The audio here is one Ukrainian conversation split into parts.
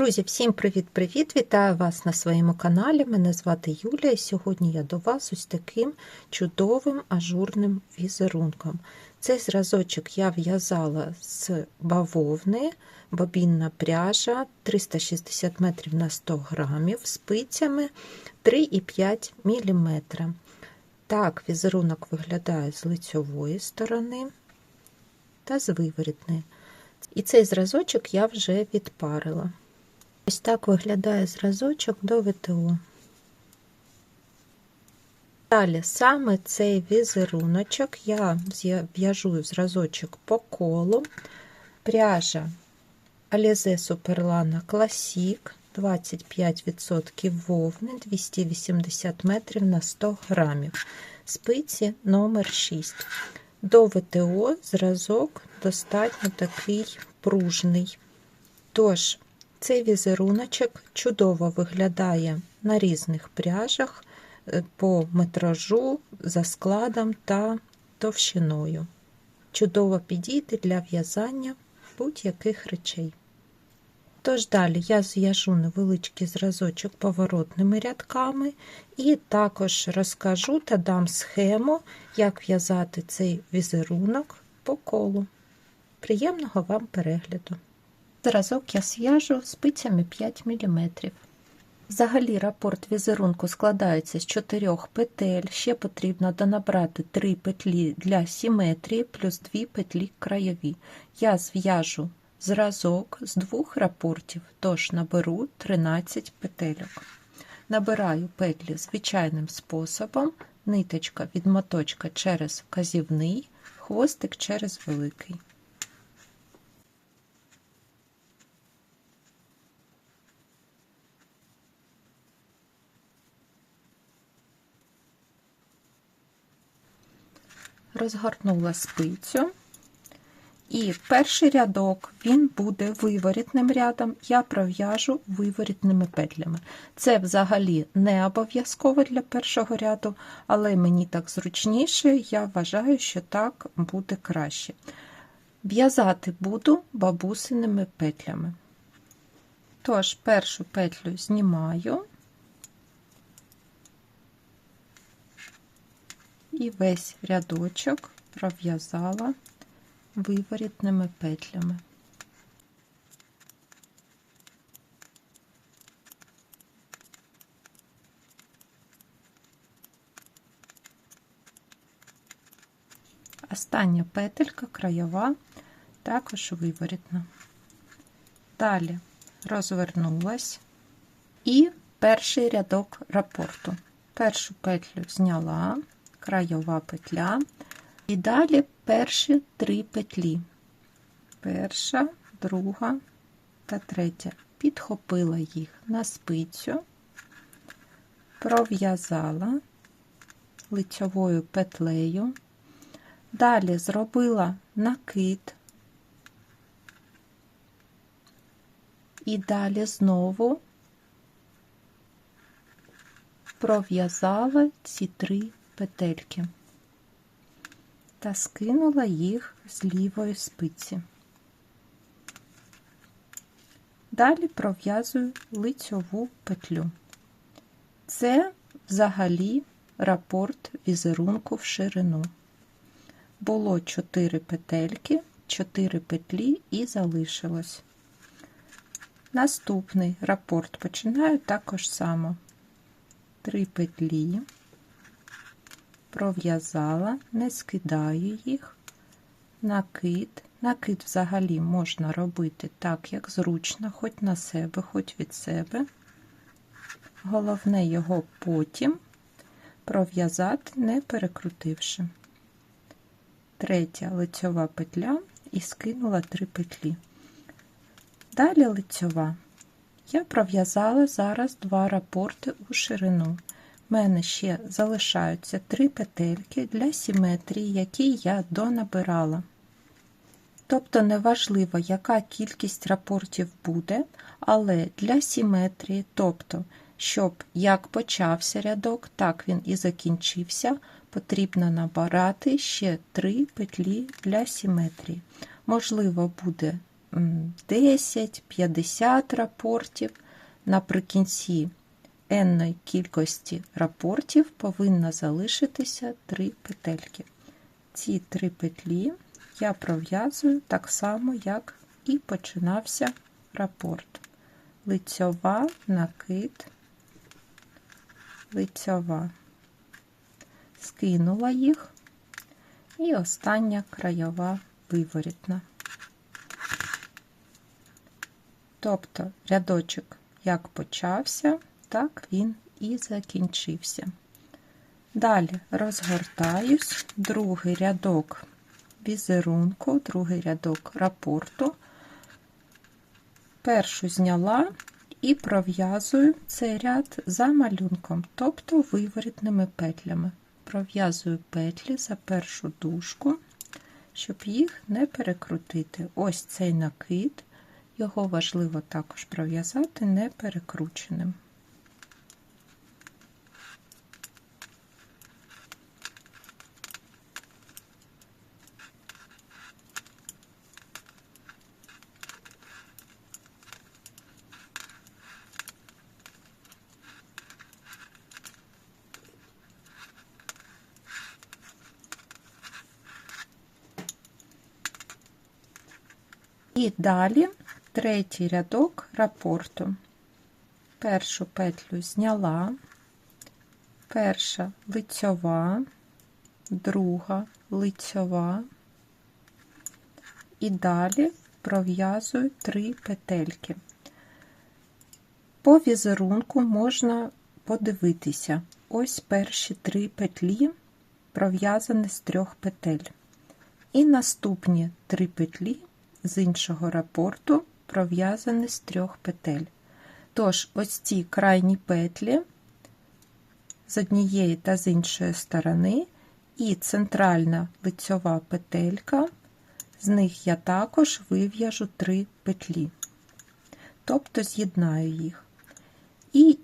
Друзі, всім привіт-привіт! Вітаю вас на своєму каналі. Мене звати Юлія, і сьогодні я до вас ось таким чудовим ажурним візерунком. Цей зразочок я в'язала з бавовни, бобінна пряжа 360 метрів на 100 грамів, спицями 3,5 мм. Так, візерунок виглядає з лицьової сторони та з виворітної. І цей зразочок я вже відпарила. Ось так виглядає зразочок до ВТО. Далі саме цей візеруночок я в'яжу зразочок по колу, пряжа Alize Superlana Classic 25% вовни 280 метрів на 100 грамів. Спиці номер 6 До ВТО зразок достатньо такий пружний. Тож, цей візеруночок чудово виглядає на різних пряжах по метражу, за складом та товщиною. Чудово підійде для в'язання будь-яких речей. Тож далі я зв'яжу невеличкий зразочок поворотними рядками і також розкажу та дам схему, як в'язати цей візерунок по колу. Приємного вам перегляду! Зразок я зв'яжу спицями 5 мм. Взагалі рапорт візерунку складається з 4 петель, ще потрібно донабрати 3 петлі для симетрії плюс 2 петлі краєві. Я зв'яжу зразок з двох рапортів, тож наберу 13 петельок. Набираю петлі звичайним способом, ниточка від моточка через вказівний, хвостик через великий. Розгорнула спицю. І перший рядок він буде виворітним рядом, я пров'яжу виворітними петлями. Це взагалі не обов'язково для першого ряду, але мені так зручніше, я вважаю, що так буде краще. В'язати буду бабусиними петлями. Тож, першу петлю знімаю і весь рядочок пров'язала виворітними петлями. Остання петелька краєва, також виворітна. Далі розвернулась і перший рядок рапорту. Першу петлю зняла, краєва петля, і далі перші три петлі. Перша, друга та третя. Підхопила їх на спицю, пров'язала лицьовою петлею, далі зробила накид, і далі знову пров'язала ці три петельки та скинула їх з лівої спиці. Далі пров'язую лицьову петлю. Це взагалі рапорт візерунку в ширину. Було 4 петельки, 4 петлі і залишилось. Наступний рапорт починаю також само. 3 петлі, пров'язала, не скидаю їх, накид. Накид взагалі можна робити так, як зручно, хоч на себе, хоч від себе. Головне його потім пров'язати, не перекрутивши. Третя лицьова петля і скинула три петлі. Далі лицьова. Я пров'язала зараз два рапорти у ширину в мене ще залишаються три петельки для симетрії, які я донабирала. Тобто неважливо, яка кількість рапортів буде, але для симетрії, тобто, щоб як почався рядок, так він і закінчився, потрібно набирати ще три петлі для симетрії. Можливо, буде 10-50 рапортів. Наприкінці енної кількості рапортів повинно залишитися 3 петельки. Ці три петлі я пров'язую так само, як і починався рапорт. Лицьова, накид, лицьова. Скинула їх. І остання краєва виворітна. Тобто рядочок як почався, так він і закінчився. Далі розгортаюсь, другий рядок візерунку, другий рядок рапорту. Першу зняла і пров'язую цей ряд за малюнком, тобто виворітними петлями. Пров'язую петлі за першу дужку, щоб їх не перекрутити. Ось цей накид, його важливо також пров'язати не перекрученим. І далі третій рядок рапорту. Першу петлю зняла, перша лицьова, друга лицьова, і далі пров'язую три петельки. По візерунку можна подивитися, ось перші три петлі пров'язані з трьох петель. І наступні три петлі з іншого рапорту пров'язані з трьох петель. Тож, ось ці крайні петлі з однієї та з іншої сторони, і центральна лицьова петелька, з них я також вив'яжу три петлі, тобто з'єднаю їх. І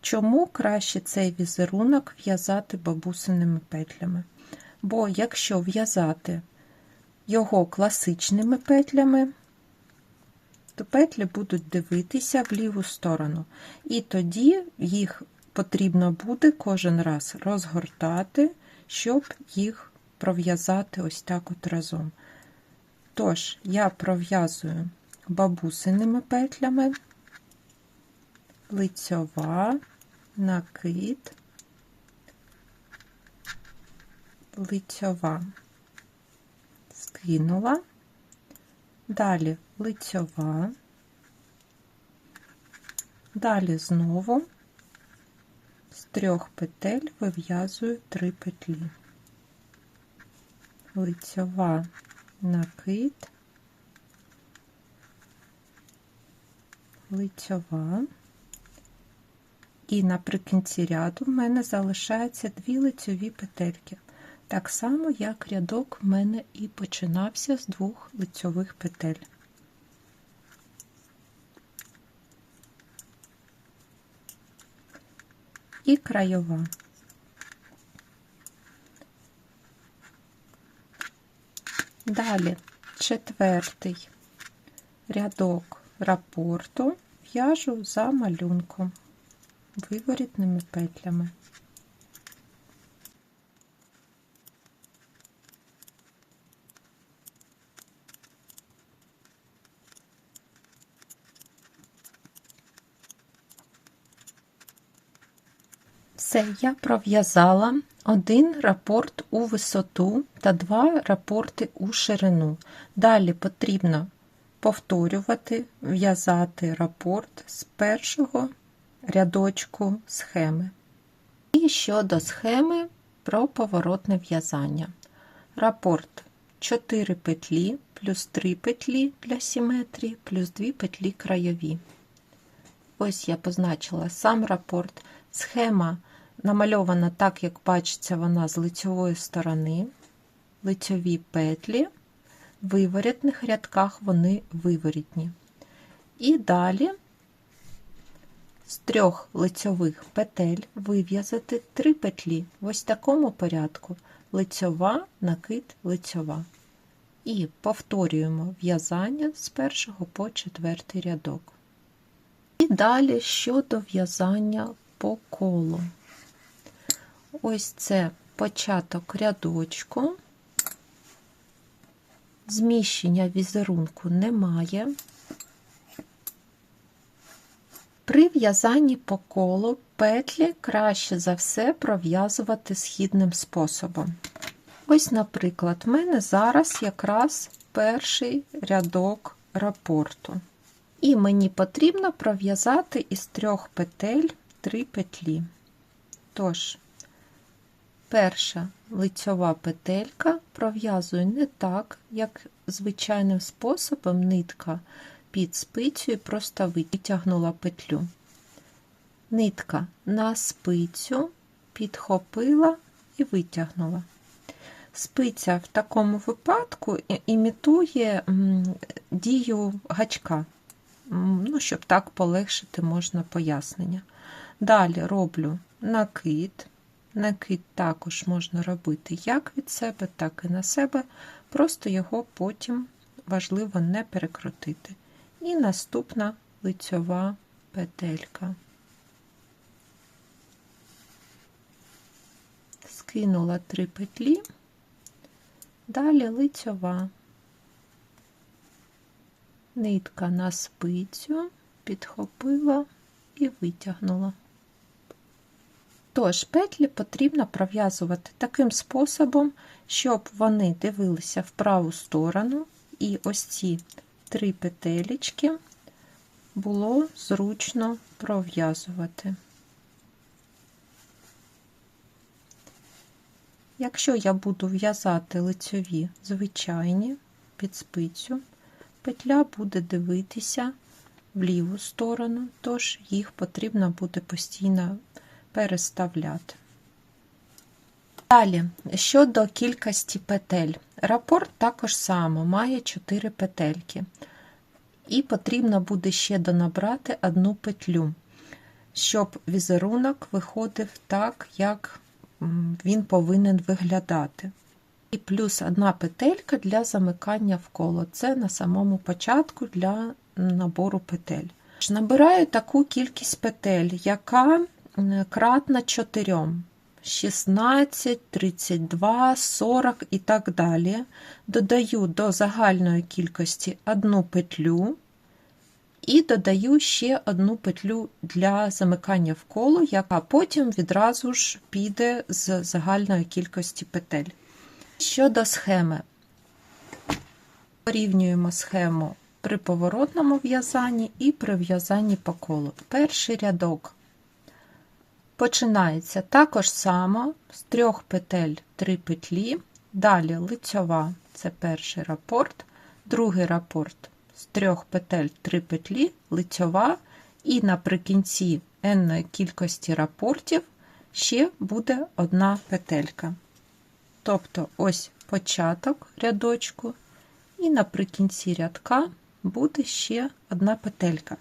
чому краще цей візерунок в'язати бабусиними петлями? Бо якщо в'язати його класичними петлями, то петлі будуть дивитися в ліву сторону. І тоді їх потрібно буде кожен раз розгортати, щоб їх пров'язати ось так от разом. Тож, я пров'язую бабусиними петлями, лицьова, накид, лицьова скинула, далі лицьова, далі знову. З трьох петель вив'язую три петлі, лицьова накид, лицьова, і наприкінці ряду в мене залишається дві лицьові петельки. Так само, як рядок в мене і починався з двох лицьових петель. І краєва. Далі четвертий рядок рапорту в'яжу за малюнком виворітними петлями. Все, я пров'язала один рапорт у висоту та два рапорти у ширину. Далі потрібно повторювати, в'язати рапорт з першого рядочку схеми. І щодо схеми про поворотне в'язання. Рапорт 4 петлі плюс 3 петлі для симетрії, плюс 2 петлі краєві. Ось я позначила сам рапорт. Схема намальована так, як бачиться вона з лицьової сторони, лицьові петлі, в виворітних рядках вони виворітні. І далі з трьох лицьових петель вив'язати три петлі в ось такому порядку: лицьова, накид, лицьова. І повторюємо в'язання з першого по четвертий рядок. І далі щодо в'язання по колу. Ось це початок рядочку. Зміщення візерунку немає. При в'язанні по колу петлі краще за все пров'язувати східним способом. Ось, наприклад, в мене зараз якраз перший рядок рапорту. І мені потрібно пров'язати із трьох петель три петлі. Тож, перша лицьова петелька пров'язую не так, як звичайним способом нитка під спицю і просто витягнула петлю. Нитка на спицю підхопила і витягнула. Спиця в такому випадку імітує дію гачка, ну, щоб так полегшити можна пояснення. Далі роблю накид. Накид також можна робити як від себе, так і на себе, просто його потім важливо не перекрутити. І наступна лицьова петелька. Скинула три петлі, далі лицьова, нитка на спицю, підхопила і витягнула. Тож петлі потрібно пров'язувати таким способом, щоб вони дивилися в праву сторону, і ось ці три петелечки було зручно пров'язувати. Якщо я буду в'язати лицьові звичайні під спицю, петля буде дивитися в ліву сторону, тож їх потрібно буде постійно переставляти. Далі, щодо кількості петель. Рапорт також само має 4 петельки. І потрібно буде ще донабрати одну петлю, щоб візерунок виходив так, як він повинен виглядати. І плюс одна петелька для замикання в коло. Це на самому початку для набору петель. Набираю таку кількість петель, яка кратна 4. 16, 32, 40 і так далі. Додаю до загальної кількості одну петлю і додаю ще одну петлю для замикання в коло, яка потім відразу ж піде з загальної кількості петель. Щодо схеми, порівнюємо схему при поворотному в'язанні і при в'язанні по колу. Перший рядок. Починається також само з трьох петель три петлі, далі лицьова це перший рапорт, другий рапорт з трьох петель три петлі, лицьова, і наприкінці n кількості рапортів ще буде одна петелька. Тобто ось початок рядочку, і наприкінці рядка буде ще одна петелька.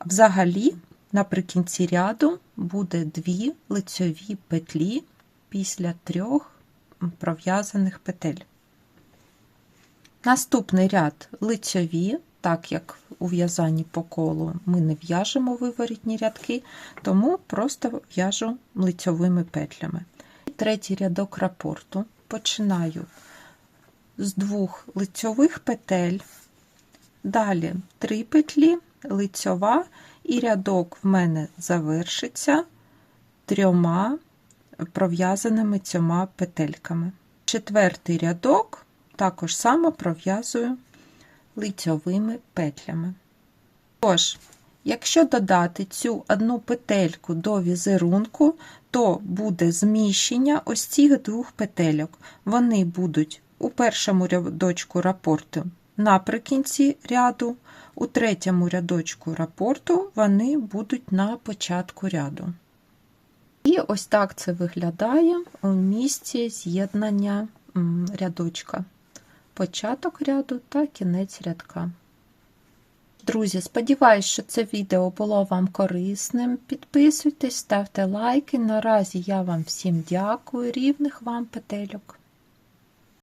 Взагалі, Наприкінці ряду буде дві лицьові петлі після трьох пров'язаних петель. Наступний ряд лицьові, так як у в'язанні по колу ми не в'яжемо виворітні рядки, тому просто в'яжу лицьовими петлями. Третій рядок рапорту починаю з двох лицьових петель, далі три петлі, лицьова і рядок в мене завершиться трьома пров'язаними цьома петельками. Четвертий рядок також само пров'язую лицьовими петлями. Тож, якщо додати цю одну петельку до візерунку, то буде зміщення ось цих двох петельок. Вони будуть у першому рядочку рапорту наприкінці ряду, у третьому рядочку рапорту вони будуть на початку ряду. І ось так це виглядає у місці з'єднання рядочка, початок ряду та кінець рядка. Друзі, сподіваюся, що це відео було вам корисним. Підписуйтесь, ставте лайки. Наразі я вам всім дякую, рівних вам петельок.